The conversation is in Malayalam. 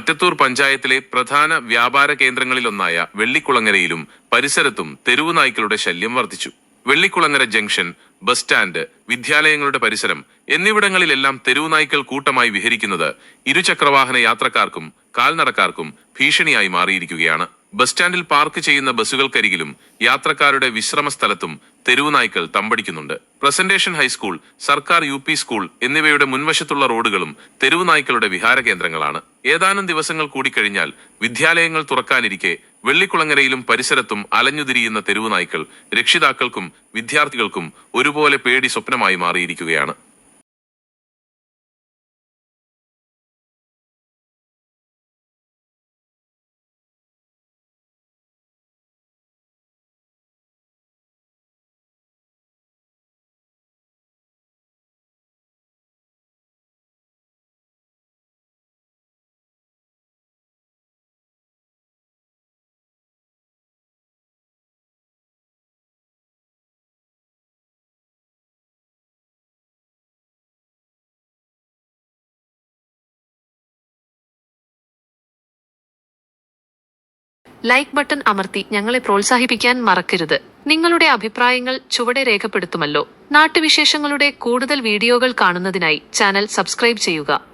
മറ്റത്തൂർ പഞ്ചായത്തിലെ പ്രധാന വ്യാപാര കേന്ദ്രങ്ങളിലൊന്നായ വെള്ളിക്കുളങ്ങരയിലും പരിസരത്തും തെരുവു നായ്ക്കളുടെ ശല്യം വർദ്ധിച്ചു. വെള്ളിക്കുളങ്ങര ജംഗ്ഷൻ ബസ് സ്റ്റാൻഡ് വിദ്യാലയങ്ങളുടെ പരിസരം എന്നിവിടങ്ങളിലെല്ലാം തെരുവു നായ്ക്കൾ കൂട്ടമായി വിഹരിക്കുന്നത് ഇരുചക്രവാഹന യാത്രക്കാർക്കും കാൽനടക്കാർക്കും ഭീഷണിയായി മാറിയിരിക്കുകയാണ്. ബസ് സ്റ്റാൻഡിൽ പാർക്ക് ചെയ്യുന്ന ബസ്സുകൾക്കരികിലും യാത്രക്കാരുടെ വിശ്രമ സ്ഥലത്തും തെരുവു നായ്ക്കൾ തമ്പടിക്കുന്നുണ്ട്. പ്രസന്റേഷൻ ഹൈസ്കൂൾ സർക്കാർ യു സ്കൂൾ എന്നിവയുടെ മുൻവശത്തുള്ള റോഡുകളും തെരുവു നായ്ക്കളുടെ വിഹാര കേന്ദ്രങ്ങളാണ്. ഏതാനും ദിവസങ്ങൾ കൂടി കഴിഞ്ഞാൽ വിദ്യാലയങ്ങൾ തുറക്കാനിരിക്കെ വെള്ളിക്കുളങ്ങരയിലും പരിസരത്തും അലഞ്ഞുതിരിയുന്ന തെരുവുനായ്ക്കൾ രക്ഷിതാക്കൾക്കും വിദ്യാർത്ഥികൾക്കും ഒരുപോലെ പേടി സ്വപ്നമായി മാറിയിരിക്കുകയാണ്. ലൈക്ക് ബട്ടൺ അമർത്തി ഞങ്ങളെ പ്രോത്സാഹിപ്പിക്കാൻ മറക്കരുത്. നിങ്ങളുടെ അഭിപ്രായങ്ങൾ ചുവടെ രേഖപ്പെടുത്തുമല്ലോ. നാട്ടുവിശേഷങ്ങളുടെ കൂടുതൽ വീഡിയോകൾ കാണുന്നതിനായി ചാനൽ സബ്സ്ക്രൈബ് ചെയ്യുക.